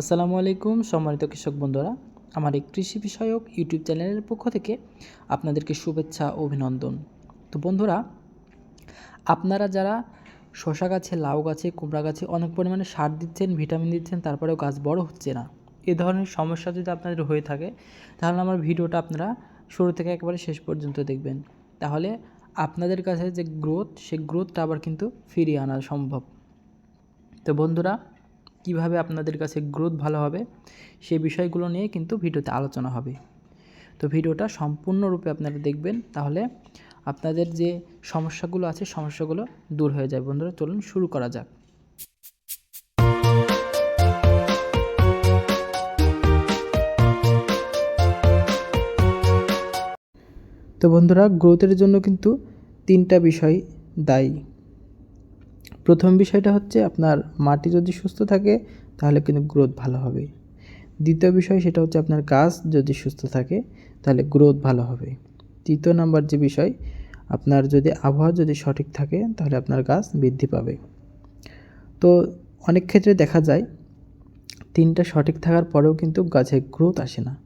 আসসালামু আলাইকুম, সম্মানিত কৃষক বন্ধুরা। আমার এই কৃষি বিষয়ক ইউটিউব চ্যানেলের পক্ষ থেকে আপনাদেরকে শুভেচ্ছা, অভিনন্দন। তো বন্ধুরা, আপনারা যারা শশা গাছে, লাউ গাছে, কুমড়া গাছে অনেক পরিমাণে সার দিচ্ছেন, ভিটামিন দিচ্ছেন, তারপরেও গাছ বড় হচ্ছে না। এ ধরনের সমস্যা যদি আপনাদের হয়ে থাকে, তাহলে আমার ভিডিওটা আপনারা শুরু থেকে একেবারে শেষ পর্যন্ত দেখবেন। তাহলে আপনাদের কাছে যে গ্রোথ সেই গ্রোথটা আবার কিন্তু ফিরিয়ে আনা সম্ভব। তো বন্ধুরা কীভাবে আপনাদের কাছে গ্রোথ ভালো হবে সেই বিষয়গুলো নিয়ে কিন্তু ভিডিওতে আলোচনা হবে। তো ভিডিওটা সম্পূর্ণরূপে আপনারা দেখবেন, তাহলে আপনাদের যে সমস্যাগুলো আছে, সমস্যাগুলো দূর হয়ে যায়। বন্ধুরা, চলুন শুরু করা যাক। তো বন্ধুরা গ্রোথের জন্য কিন্তু তিনটা বিষয় দায়ী। প্রথম বিষয়টা হচ্ছে আপনার মাটি যদি সুস্থ থাকে, তাহলে কিন্তু গ্রোথ ভালো হবে। দ্বিতীয় বিষয় সেটা হচ্ছে আপনার গাছ যদি সুস্থ থাকে, তাহলে গ্রোথ ভালো হবে। তৃতীয় নাম্বার যে বিষয়, আপনার যদি আবহাওয়া যদি সঠিক থাকে, তাহলে আপনার গাছ বৃদ্ধি পাবে। তো অনেক ক্ষেত্রে দেখা যায়, তিনটা সঠিক থাকার পরেও কিন্তু গাছে গ্রোথ আসে না।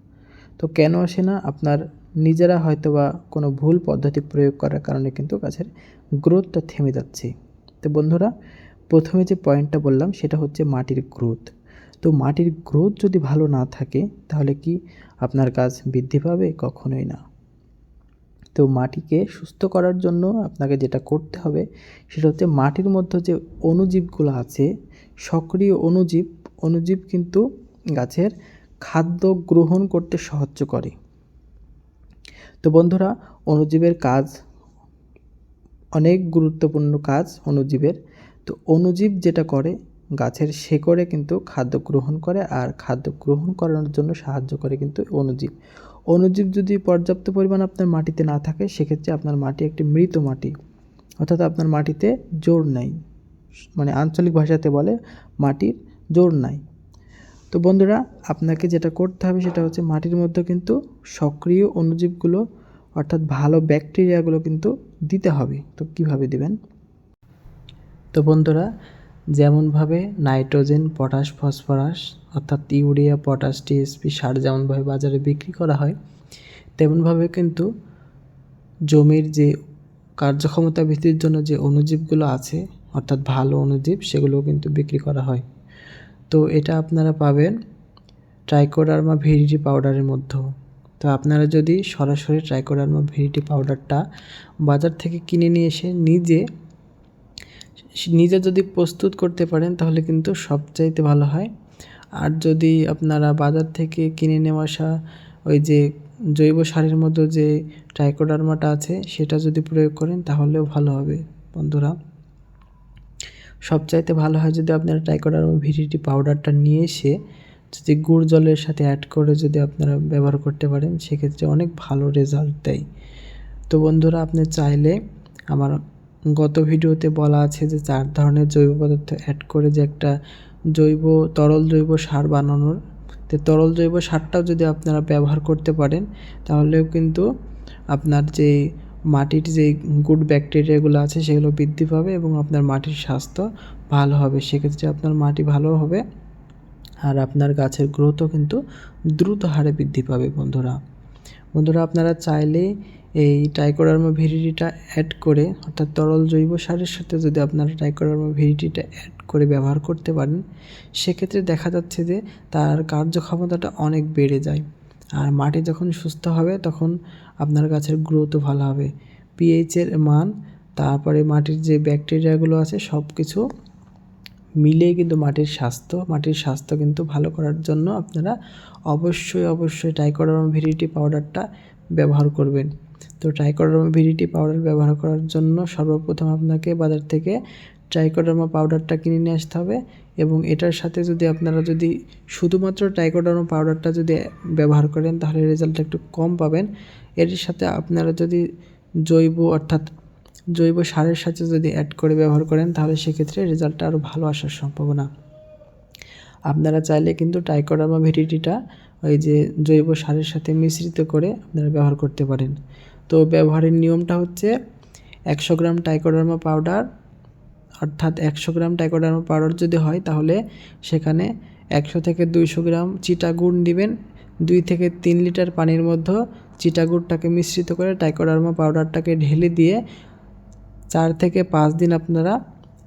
তো কেন আসে না? আপনার নিজেরা হয়তো বা কোনো ভুল পদ্ধতি প্রয়োগ করার কারণে কিন্তু গাছের গ্রোথটা থেমে যাচ্ছে। তো বন্ধুরা, প্রথমে যে পয়েন্টটা বললাম, সেটা হচ্ছে মাটির গ্রোথ তো মাটির গ্রোথ যদি ভালো না থাকে, তাহলে কি আপনার গাছ বৃদ্ধি পাবে? কখনোই না। তো মাটিকে সুস্থ করার জন্য আপনাকে যেটা করতে হবে, সেটা হচ্ছে মাটির মধ্যে যে অণুজীবগুলো আছে, সক্রিয় অণুজীব অণুজীব কিন্তু গাছের খাদ্য গ্রহণ করতে সাহায্য করে। তো বন্ধুরা, অণুজীবের কাজ অনেক গুরুত্বপূর্ণ কাজ অণুজীবের। তো অণুজীব যেটা করে, গাছের শেকড়ে কিন্তু খাদ্য গ্রহণ করে আর খাদ্য গ্রহণ করানোর জন্য সাহায্য করে কিন্তু অণুজীব। অণুজীব যদি পর্যাপ্ত পরিমাণ আপনার মাটিতে না থাকে, সেক্ষেত্রে আপনার মাটি একটি মৃত মাটি। অর্থাৎ আপনার মাটিতে জোর নাই। মানে আঞ্চলিক ভাষাতে বলে মাটির জোর নাই। তো বন্ধুরা, আপনাকে যেটা করতে হবে সেটা হচ্ছে মাটির মধ্যে কিন্তু সক্রিয় অণুজীবগুলো অর্থাৎ ভালো ব্যাকটেরিয়াগুলো কিন্তু দিতে হবে। তো কীভাবে দিবেন? তো বন্ধুরা, যেমনভাবে নাইট্রোজেন, পটাশ, ফসফরাস অর্থাৎ ইউরিয়া, পটাশ, টিএসপি সার যেমনভাবে বাজারে বিক্রি করা হয়, তেমনভাবে কিন্তু জমির যে কার্যক্ষমতা বৃদ্ধির জন্য যে অণুজীবগুলো আছে, অর্থাৎ ভালো অণুজীব সেগুলো কিন্তু বিক্রি করা হয়। তো এটা আপনারা পাবেন ট্রাইকোডার্মা ভিরিডি পাউডারের মধ্যেও। তো আপনারা যদি সরাসরি ট্রাইকোডার্মা ভিরিটি পাউডারটা বাজার থেকে কিনে নিয়ে এসে নিজে নিজে যদি প্রস্তুত করতে পারেন তাহলে কিন্তু সবচাইতে ভালো হয়। আর যদি আপনারা বাজার থেকে কিনে নেওয়া আসা ওই যে জৈব সারের মধ্যে যে ট্রাইকোডার্মাটা আছে সেটা যদি প্রয়োগ করেন তাহলেও ভালো হবে বন্ধুরা। সবচাইতে ভালো হয় যদি আপনারা ট্রাইকোডার্মা ভিডিটি পাউডারটা নিয়ে এসে যদি গুড় জলের সাথে অ্যাড করে যদি আপনারা ব্যবহার করতে পারেন, সেক্ষেত্রে অনেক ভালো রেজাল্ট দেয়। তো বন্ধুরা, আপনি চাইলে আমার গত ভিডিওতে বলা আছে যে চার ধরনের জৈব পদার্থ অ্যাড করে যে একটা জৈব, তরল জৈব সার বানানোর। তো তরল জৈব সারটাও যদি আপনারা ব্যবহার করতে পারেন, তাহলেও কিন্তু আপনার যে মাটির যে গুড ব্যাকটেরিয়াগুলো আছে, সেগুলো বৃদ্ধি পাবে এবং আপনার মাটির স্বাস্থ্য ভালো হবে। সেক্ষেত্রে আপনার মাটি ভালো হবে। আর আপনার গাছের গ্রোথও কিন্তু দ্রুত হারে বৃদ্ধি পাবে, বন্ধুরা। বন্ধুরা, আপনারা চাইলে এই টাইকোডার্মা ভেরিটিটা অ্যাড করে, অর্থাৎ তরল জৈব সারের সাথে যদি আপনারা টাইকোডার্মা ভেরিটিটা অ্যাড করে ব্যবহার করতে পারেন, সেক্ষেত্রে দেখা যাচ্ছে যে তার কার্যক্ষমতাটা অনেক বেড়ে যায়। আর মাটি যখন সুস্থ হবে, তখন আপনার গাছের গ্রোথও ভালো হবে। পিএইচের মান, তারপরে মাটির যে ব্যাকটেরিয়াগুলো আছে সব কিছু মিলিয়ে কিন্তু মাটির স্বাস্থ্য মাটির স্বাস্থ্য কিন্তু ভালো করার জন্য আপনারা অবশ্যই অবশ্যই টাইকোডার্মা ভিরিটি পাউডারটা ব্যবহার করবেন। তো ট্রাইকোডার্মা ভিরিটি পাউডার ব্যবহার করার জন্য সর্বপ্রথম আপনাকে বাজার থেকে ট্রাইকোডার্মা পাউডারটা কিনে নিয়ে আসতে হবে এবং এটার সাথে যদি আপনারা যদি শুধুমাত্র ট্রাইকোডার্মা পাউডারটা যদি ব্যবহার করেন, তাহলে রেজাল্টটা একটু কম পাবেন। এর সাথে আপনারা যদি জৈব অর্থাৎ জৈব সারের সাথে যদি অ্যাড করে ব্যবহার করেন, তাহলে সেক্ষেত্রে রেজাল্টটা আরও ভালো আসার সম্ভাবনা। আপনারা চাইলে কিন্তু টাইকোডার্মা ভেরিটিটা ওই যে জৈব সারের সাথে মিশ্রিত করে আপনারা ব্যবহার করতে পারেন। তো ব্যবহারের নিয়মটা হচ্ছে একশো গ্রাম টাইকোডার্মা পাউডার অর্থাৎ একশো গ্রাম টাইকোডার্মা পাউডার যদি হয়, তাহলে সেখানে একশো থেকে দুইশো গ্রাম চিটাগুড় দিবেন। দুই থেকে তিন লিটার পানির মধ্যে চিটাগুড়টাকে মিশ্রিত করে টাইকোডার্মা পাউডারটাকে ঢেলে দিয়ে চার থেকে পাঁচ দিন আপনারা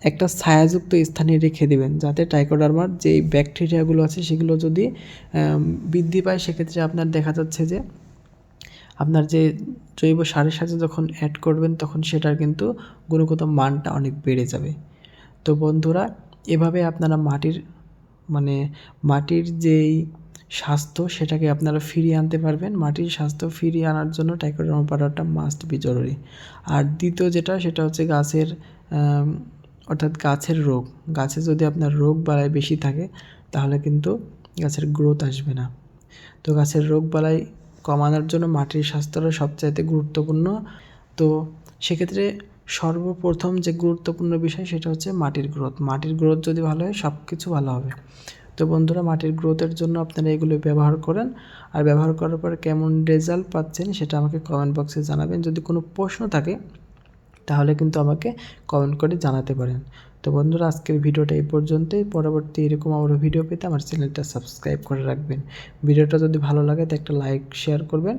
একটা ছায়াযুক্ত স্থানে রেখে দেবেন, যাতে টাইকোডার্মার যেই ব্যাকটেরিয়াগুলো আছে সেগুলো যদি বৃদ্ধি পায়, সেক্ষেত্রে আপনার দেখা যাচ্ছে যে আপনার যে জৈব সারের সাথে যখন অ্যাড করবেন, তখন সেটার কিন্তু গুণগত মানটা অনেক বেড়ে যাবে। তো বন্ধুরা, এভাবে আপনারা মাটির মানে মাটির যেই স্বাস্থ্য সেটাকে আপনারা ফিরিয়ে আনতে পারবেন। মাটির স্বাস্থ্য ফিরিয়ে আনার জন্য টাইকোডার্মা পাউডারটা মাস্ট বি জরুরি। আর দ্বিতীয় যেটা, সেটা হচ্ছে গাছের অর্থাৎ গাছের রোগ। গাছে যদি আপনার রোগ বালাই বেশি থাকে, তাহলে কিন্তু গাছের গ্রোথ আসবে না। তো গাছের রোগ বালাই কমানোর জন্য মাটির স্বাস্থ্যটা সবচাইতে গুরুত্বপূর্ণ। তো সেক্ষেত্রে সর্বপ্রথম যে গুরুত্বপূর্ণ বিষয়, সেটা হচ্ছে মাটির গ্রোথ মাটির গ্রোথ যদি ভালো হয় সব কিছু ভালো হবে। তো বন্ধুরা মাটির গ্রোথের জন্য আপনারা এগুলো ব্যবহার করেন। আর ব্যবহার করার পরে কেমন রেজাল্ট পাচ্ছেন সেটা আমাকে কমেন্ট বক্সে জানাবেন। যদি কোনো প্রশ্ন থাকে, তাহলে কিন্তু আমাকে কমেন্ট করে জানাতে পারেন। তো বন্ধুরা, আজকের ভিডিওটা এই পর্যন্তই। পরবর্তী এরকম আরও ভিডিও পেতে আমার চ্যানেলটা সাবস্ক্রাইব করে রাখবেন। ভিডিওটা যদি ভালো লাগে তো একটা লাইক, শেয়ার করবেন।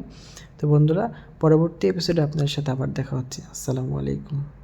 তো বন্ধুরা, পরবর্তী এপিসোডে আপনাদের সাথে আবার দেখা হচ্ছে। আসসালামু আলাইকুম।